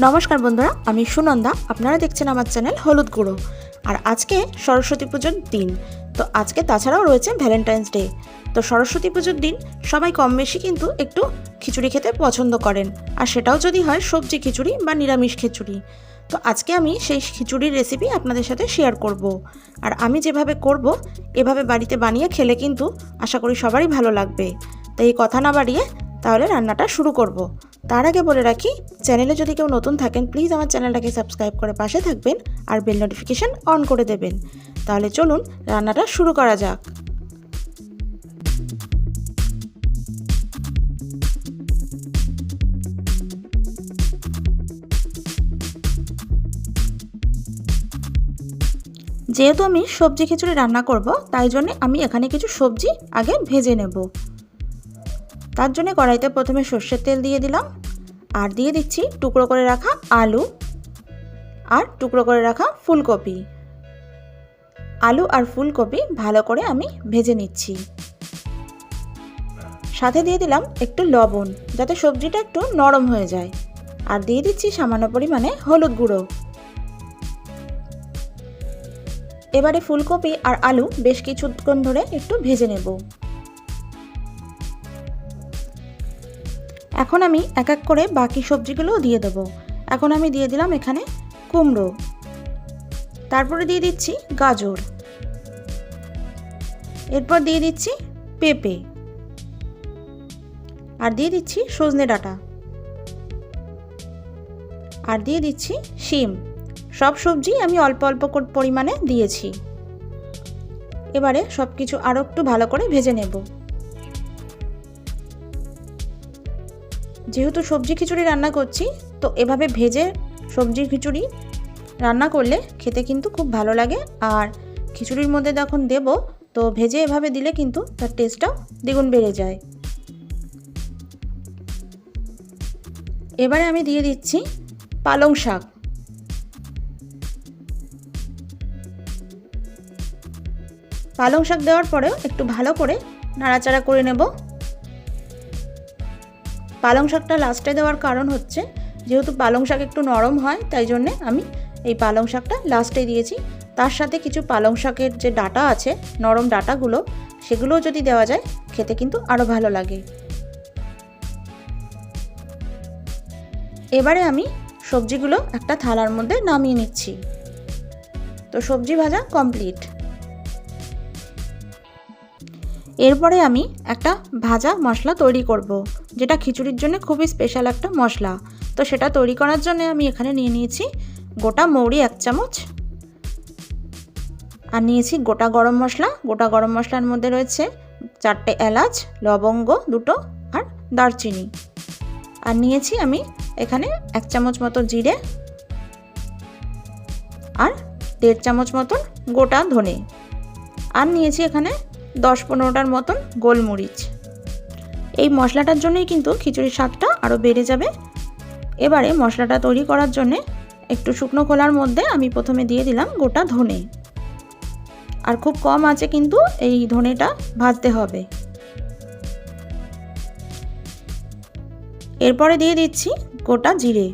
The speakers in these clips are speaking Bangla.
নমস্কার বন্ধুরা, আমি সুনন্দা। আপনারা দেখছেন আমার চ্যানেল হলুদ গুঁড়ো। আর আজকে সরস্বতী পুজোর দিন। তো আজকে তাছাড়াও রয়েছে ভ্যালেন্টাইন্স ডে। তো সরস্বতী পুজোর দিন সবাই কম বেশি কিন্তু একটু খিচুড়ি খেতে পছন্দ করেন। আর সেটাও যদি হয় সবজি খিচুড়ি বা নিরামিষ খিচুড়ি। তো আজকে আমি সেই খিচুড়ির রেসিপি আপনাদের সাথে শেয়ার করব। আর আমি যেভাবে করব, এভাবে বাড়িতে বানিয়ে খেলে কিন্তু আশা করি সবারই ভালো লাগবে। তাই এই কথা না বাড়িয়ে তাহলে রান্নাটা শুরু করব। তার আগে বলে রাখি চ্যানেলে যদি কেউ নতুন থাকেন প্লিজ আমার চ্যানেলটাকে সাবস্ক্রাইব করে পাশে থাকবেন আর বেল নোটিফিকেশান অন করে দেবেন। তাহলে চলুন, রান্নাটা শুরু করা যাক। যেহেতু আমি সবজি খিচুড়ি রান্না করব, তাই জন্য আমি এখানে কিছু সবজি আগে ভেজে নেব। তার জন্য কড়াইতে প্রথমে সর্ষের তেল দিয়ে দিলাম। আর দিয়ে দিচ্ছি টুকরো করে রাখা আলু আর টুকরো করে রাখা ফুলকপি। আলু আর ফুলকপি ভালো করে আমি ভেজে নিচ্ছি। সাথে দিয়ে দিলাম একটু লবণ, যাতে সবজিটা একটু নরম হয়ে যায়। আর দিয়ে দিচ্ছি সামান্য পরিমাণে হলুদ গুঁড়ো। এবারে ফুলকপি আর আলু বেশ কিছুক্ষণ ধরে একটু ভেজে নেব। এখন আমি এক এক করে বাকি সবজিগুলোও দিয়ে দেবো। এখন আমি দিয়ে দিলাম এখানে কুমড়ো। তারপরে দিয়ে দিচ্ছি গাজর। এরপর দিয়ে দিচ্ছি পেঁপে। আর দিয়ে দিচ্ছি সজনে ডাঁটা। আর দিয়ে দিচ্ছি শিম। সব সবজি আমি অল্প অল্প পরিমাণে দিয়েছি। এবারে সব কিছু আরও একটু ভালো করে ভেজে নেব। যেহেতু সবজি খিচুড়ি রান্না করছি, তো এভাবে ভেজে সবজি খিচুড়ি রান্না করলে খেতে কিন্তু খুব ভালো লাগে। আর খিচুড়ির মধ্যে যখন দেব, তো ভেজে এভাবে দিলে কিন্তু তার টেস্টটাও দ্বিগুণ বেড়ে যায়। এবারে আমি দিয়ে দিচ্ছি পালং শাক। পালং শাক দেওয়ার পরেও একটু ভালো করে নাড়াচাড়া করে নেব। পালং শাকটা লাস্টে দেওয়ার কারণ হচ্ছে, যেহেতু পালং শাক একটু নরম হয়, তাই জন্যে আমি এই পালং শাকটা লাস্টে দিয়েছি। তার সাথে কিছু পালং শাকের যে ডাটা আছে, নরম ডাটাগুলো, সেগুলোও যদি দেওয়া যায়, খেতে কিন্তু আরও ভালো লাগে। এবারে আমি সবজিগুলো একটা থালার মধ্যে নামিয়ে নিচ্ছি। তো সবজি ভাজা কমপ্লিট এরপরে আমি একটা ভাজা মশলা তৈরি করব। যেটা খিচুড়ির জন্য খুবই স্পেশাল একটা মশলা। তো সেটা তৈরি করার জন্য আমি এখানে নিয়ে নিয়েছি গোটা মৌরি এক চামচ। আর নিয়েছি গোটা গরম মশলা। গোটা গরম মশলার মধ্যে রয়েছে চারটে এলাচ, লবঙ্গ দুটো আর দারচিনি। আর নিয়েছি আমি এখানে এক চামচ মতো জিরে আর দেড় চামচ মতন গোটা ধনে। আর নিয়েছি এখানে দশ পনেরোটার মতন গোলমরিচ। এই মশলাটার জন্যই কিন্তু খিচুড়ির স্বাদটা আরও বেড়ে যাবে। এবারে মশলাটা তৈরি করার জন্যে একটু শুকনো খোলার মধ্যে আমি প্রথমে দিয়ে দিলাম গোটা ধনে। আর খুব কম আছে কিন্তু এই ধনেটা ভাজতে হবে। এরপরে দিয়ে দিচ্ছি গোটা জিরে।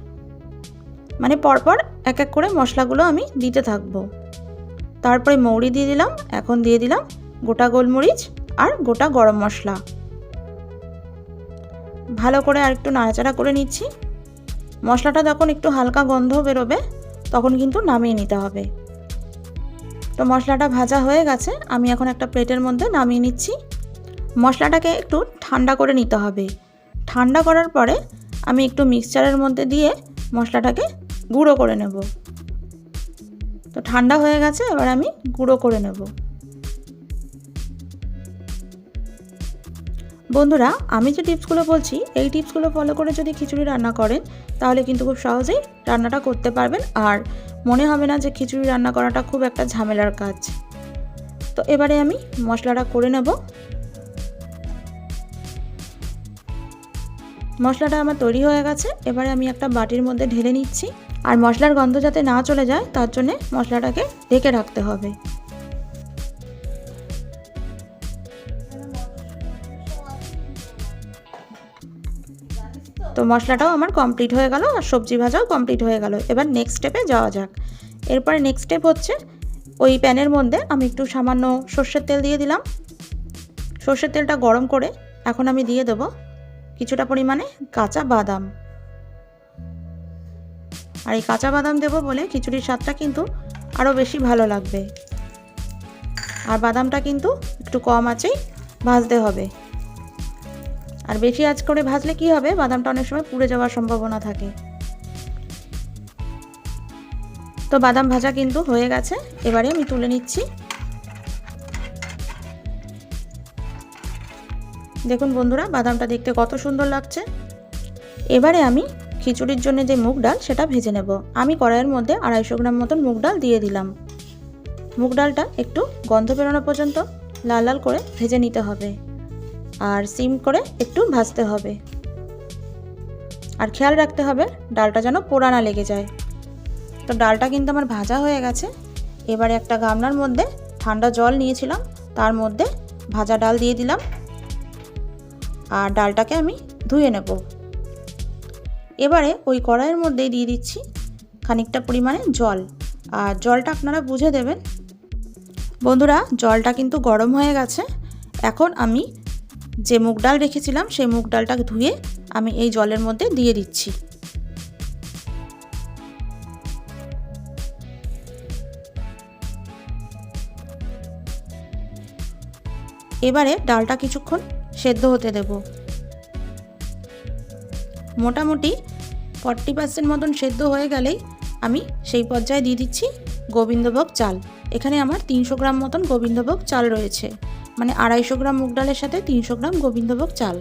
মানে পরপর এক এক করে মশলাগুলো আমি দিতে থাকব। তারপরে মৌরি দিয়ে দিলাম, এখন দিয়ে দিলাম গোটা গোলমরিচ আর গোটা গরম মশলা। ভালো করে আর একটু নাড়াচাড়া করে নিচ্ছি। মশলাটা যখন একটু হালকা গন্ধ বেরোবে, তখন কিন্তু নামিয়ে নিতে হবে। তো মশলাটা ভাজা হয়ে গেছে, আমি এখন একটা প্লেটের মধ্যে নামিয়ে নিচ্ছি। মশলাটাকে একটু ঠান্ডা করে নিতে হবে। ঠান্ডা করার পরে আমি একটু মিক্সচারের মধ্যে দিয়ে মশলাটাকে গুঁড়ো করে নেব। তো ঠান্ডা হয়ে গেছে, এবার আমি গুঁড়ো করে নেব। বন্ধুরা, আমি যে টিপসগুলো বলছি, এই টিপসগুলো ফলো করে যদি খিচুড়ি রান্না করেন, তাহলে কিন্তু খুব সহজেই রান্নাটা করতে পারবেন। আর মনে হবে না যে খিচুড়ি রান্না করাটা খুব একটা ঝামেলার কাজ। তো এবারে আমি মশলাটা করে নেব। মশলাটা আমার তৈরি হয়ে গেছে। এবারে আমি একটা বাটির মধ্যে ঢেলে নিচ্ছি। আর মশলার গন্ধ যাতে না চলে যায়, তার জন্যে মশলাটাকে ঢেকে রাখতে হবে। তো মশলাটাও আমার কমপ্লিট হয়ে গেল আর সবজি ভাজাও কমপ্লিট হয়ে গেল। এবার নেক্সট স্টেপে যাওয়া যাক। এরপরে নেক্সট স্টেপ হচ্ছে ওই প্যানের মধ্যে আমি একটু সামান্য সর্ষের তেল দিয়ে দিলাম। সর্ষের তেলটা গরম করে এখন আমি দিয়ে দেব কিছুটা পরিমাণে কাঁচা বাদাম। আর এই কাঁচা বাদাম দেবো বলে খিচুড়ির স্বাদটা কিন্তু আরও বেশি ভালো লাগবে। আর বাদামটা কিন্তু একটু কম আঁচেই ভাজতে হবে। আর বেশি আঁচ করে ভাজলে কি হবে? বাদামটা অনেক সময় পুড়ে যাওয়ার সম্ভাবনা থাকে। তো বাদাম ভাজা কিন্তু হয়ে গেছে। এবারে আমি তুলে নিচ্ছি। দেখুন বন্ধুরা, বাদামটা দেখতে কত সুন্দর লাগছে। এবারে আমি খিচুড়ির জন্য যে মুগ ডাল, সেটা ভেজে নেব। আমি কড়াইয়ের মধ্যে আড়াইশো গ্রাম মতন মুগ ডাল দিয়ে দিলাম। মুগ ডালটা একটু গন্ধ বেরোনো পর্যন্ত লাল লাল করে ভেজে নিতে হবে। আর সিম করে একটু ভাজতে হবে। আর খেয়াল রাখতে হবে, ডালটা যেন পোড়া না লেগে যায়। তো ডালটা কিন্তু আমার ভাজা হয়ে গেছে। এবারে একটা গামলার মধ্যে ঠান্ডা জল নিয়েছিলাম, তার মধ্যে ভাজা ডাল দিয়ে দিলাম। আর ডালটাকে আমি ধুয়ে নেব। এবারে ওই কড়াইয়ের মধ্যেই দিয়ে দিচ্ছি খানিকটা পরিমাণে জল। আর জলটা আপনারা বুঝে দেবেন। বন্ধুরা, জলটা কিন্তু গরম হয়ে গেছে। এখন আমি যে মুগ ডাল রেখেছিলাম, সেই মুগ ডালটা ধুয়ে আমি এই জলের মধ্যে দিয়ে দিচ্ছি। এবারে ডালটা কিছুক্ষণ সেদ্ধ হতে দেব। মোটামুটি ফর্টি পার্সেন্ট মতন সেদ্ধ হয়ে গেলেই আমি সেই পর্যায়ে দিয়ে দিচ্ছি গোবিন্দভোগ চাল। এখানে আমার তিনশো গ্রাম মতন গোবিন্দভোগ চাল রয়েছে। মানে আড়াইশো গ্রাম মুগ ডালের সাথে তিনশো গ্রাম গোবিন্দভোগ চাল।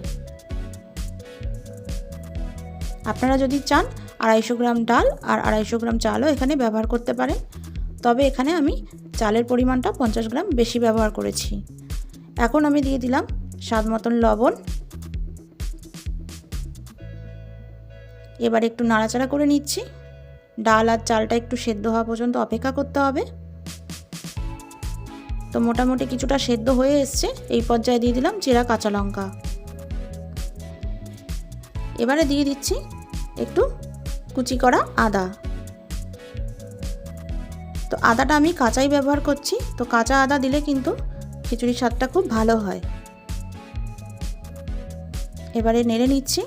আপনারা যদি চান আড়াইশো গ্রাম ডাল আর আড়াইশো গ্রাম চালও এখানে ব্যবহার করতে পারেন। তবে এখানে আমি চালের পরিমাণটা পঞ্চাশ গ্রাম বেশি ব্যবহার করেছি। এখন আমি দিয়ে দিলাম স্বাদ মতন লবণ। এবার একটু নাড়াচাড়া করে নিচ্ছি। ডাল আর চালটা একটু সেদ্ধ হওয়া পর্যন্ত অপেক্ষা করতে হবে। তো মোটামুটি কিছুটা সেদ্ধ হয়ে এসছে। এই পর্যায়ে দিয়ে দিলাম চেরা কাঁচা লঙ্কা। এবারে দিয়ে দিচ্ছি একটু কুচি করা আদা। তো আদাটা আমি কাঁচাই ব্যবহার করছি। তো কাঁচা আদা দিলে কিন্তু খিচুড়ির স্বাদটা খুব ভালো হয়। এবারে নেড়ে নিচ্ছি।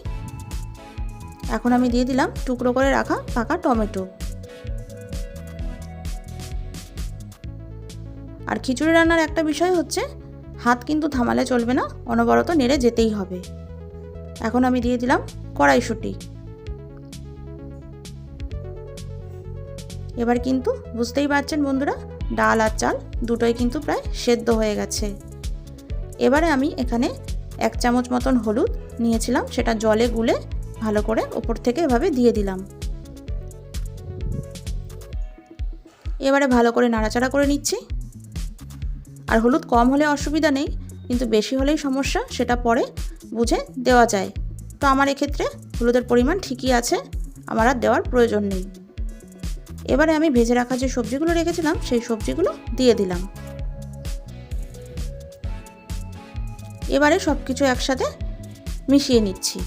এখন আমি দিয়ে দিলাম টুকরো করে রাখা পাকা টমেটো। আর খিচুড়ি রান্নার একটা বিষয় হচ্ছে, হাত কিন্তু থামালে চলবে না, অনবরত নেড়ে যেতেই হবে। এখন আমি দিয়ে দিলাম কড়াইশুঁটি। এবার কিন্তু বুঝতেই পারছেন বন্ধুরা, ডাল আর চাল দুটোই কিন্তু প্রায় সেদ্ধ হয়ে গেছে। এবারে আমি এখানে এক চামচ মতন হলুদ নিয়েছিলাম, সেটা জলে গুলে ভালো করে ওপর থেকে এভাবে দিয়ে দিলাম। এবারে ভালো করে নাড়াচাড়া করে নিচ্ছি। আর হলুদ কম হলে অসুবিধা নেই, কিন্তু বেশি হলেই সমস্যা, সেটা পরে বুঝে দেওয়া যায়। তো আমার এক্ষেত্রে হলুদের পরিমাণ ঠিকই আছে, আমার আর দেওয়ার প্রয়োজন নেই। এবারে আমি ভেজে রাখা যে সবজিগুলো রেখেছিলাম, সেই সবজিগুলো দিয়ে দিলাম। এবারে সব কিছু একসাথে মিশিয়ে নিচ্ছি।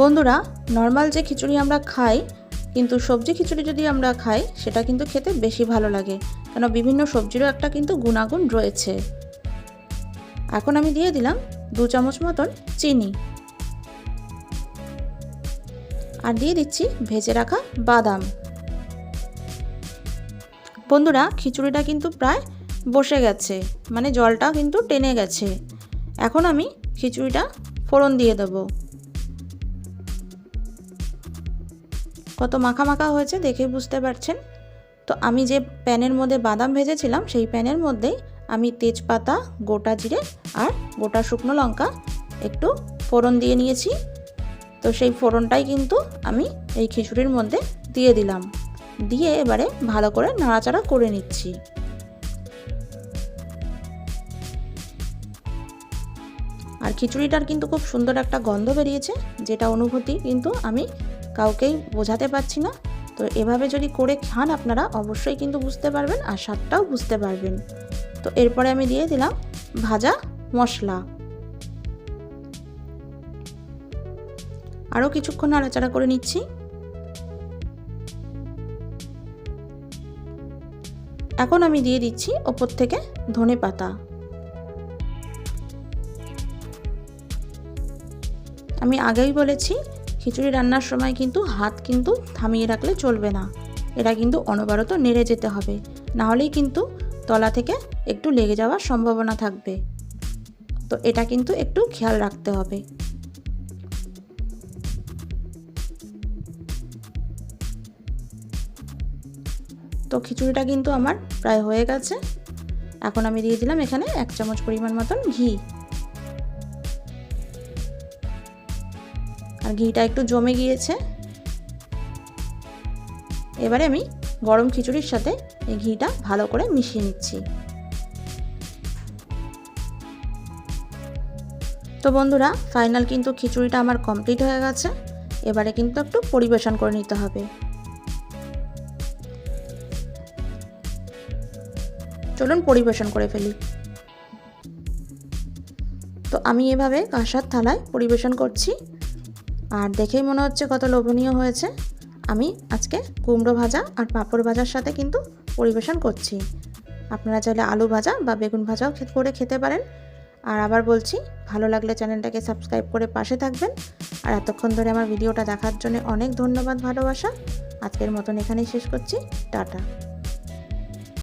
বন্ধুরা, নর্মাল যে খিচুড়ি আমরা খাই, কিন্তু সবজি খিচুড়ি যদি আমরা খাই, সেটা কিন্তু খেতে বেশি ভালো লাগে। কেন বিভিন্ন সবজিরও একটা কিন্তু গুণাগুণ রয়েছে। এখন আমি দিয়ে দিলাম দু চামচ মতন চিনি। আর দিয়ে দিচ্ছি ভেজে রাখা বাদাম। বন্ধুরা, খিচুড়িটা কিন্তু প্রায় বসে গেছে মানে জলটা কিন্তু টেনে গেছে। এখন আমি খিচুড়িটা ফোড়ন দিয়ে দেবো। কত মাখা মাখা হয়েছে দেখে বুঝতে পারছেন? তো আমি যে প্যানের মধ্যে বাদাম ভেজেছিলাম, সেই প্যানের মধ্যেই আমি তেজপাতা, গোটা জিরে আর গোটা শুকনো লঙ্কা একটু ফোড়ন দিয়ে নিয়েছি। তো সেই ফোড়নটাই কিন্তু আমি এই খিচুড়ির মধ্যে দিয়ে দিলাম। দিয়ে এবারে ভালো করে নাড়াচাড়া করে নিচ্ছি। আর খিচুড়িটার কিন্তু খুব সুন্দর একটা গন্ধ বেরিয়েছে, যেটা অনুভূতি কিন্তু আমি কাউকেই বোঝাতে পারছি না। তো এভাবে যদি করে খান আপনারা, অবশ্যই কিন্তু বুঝতে পারবেন আর স্বাদটাও বুঝতে পারবেন। তো এরপরে আমি দিয়ে দিলাম ভাজা মশলা। আরও কিছুক্ষণ নাড়াচাড়া করে নিচ্ছি। এখন আমি দিয়ে দিচ্ছি ওপর থেকে ধনে পাতা। আমি আগেই বলেছি খিচুড়ি রান্নার সময় কিন্তু হাত কিন্তু থামিয়ে রাখলে চলবে না। এটা কিন্তু অনবরত নেড়ে যেতে হবে। নাহলেই কিন্তু তলা থেকে একটু লেগে যাওয়ার সম্ভাবনা থাকবে। তো এটা কিন্তু একটু খেয়াল রাখতে হবে। তো খিচুড়িটা কিন্তু আমার প্রায় হয়ে গেছে। এখন আমি দিয়ে দিলাম এখানে এক চামচ পরিমাণ মতন ঘি। আর ঘিটা একটু জমে গিয়েছে। এবারে আমি গরম খিচুড়ির সাথে এই ঘিটা ভালো করে মিশিয়ে নিচ্ছি। তো বন্ধুরা, ফাইনাল কিন্তু খিচুড়িটা আমার কমপ্লিট হয়ে গেছে। এবারে কিন্তু একটু পরিবেশন করে নিতে হবে। চলুন পরিবেশন করে ফেলি। তো আমি এভাবে কাঁসার থালায় পরিবেশন করছি। আর দেখেই মনে হচ্ছে কত লোভনীয় হয়েছে। আমি আজকে কুমড়ো ভাজা আর পাঁপড় ভাজার সাথে কিন্তু পরিবেশন করছি। আপনারা চাইলে আলু ভাজা বা বেগুন ভাজাও করে খেতে পারেন। আর আবার বলছি, ভালো লাগলে চ্যানেলটাকে সাবস্ক্রাইব করে পাশে থাকবেন। আর এতক্ষণ ধরে আমার ভিডিওটা দেখার জন্য অনেক ধন্যবাদ, ভালোবাসা। আজকের মতন এখানেই শেষ করছি। টাটা।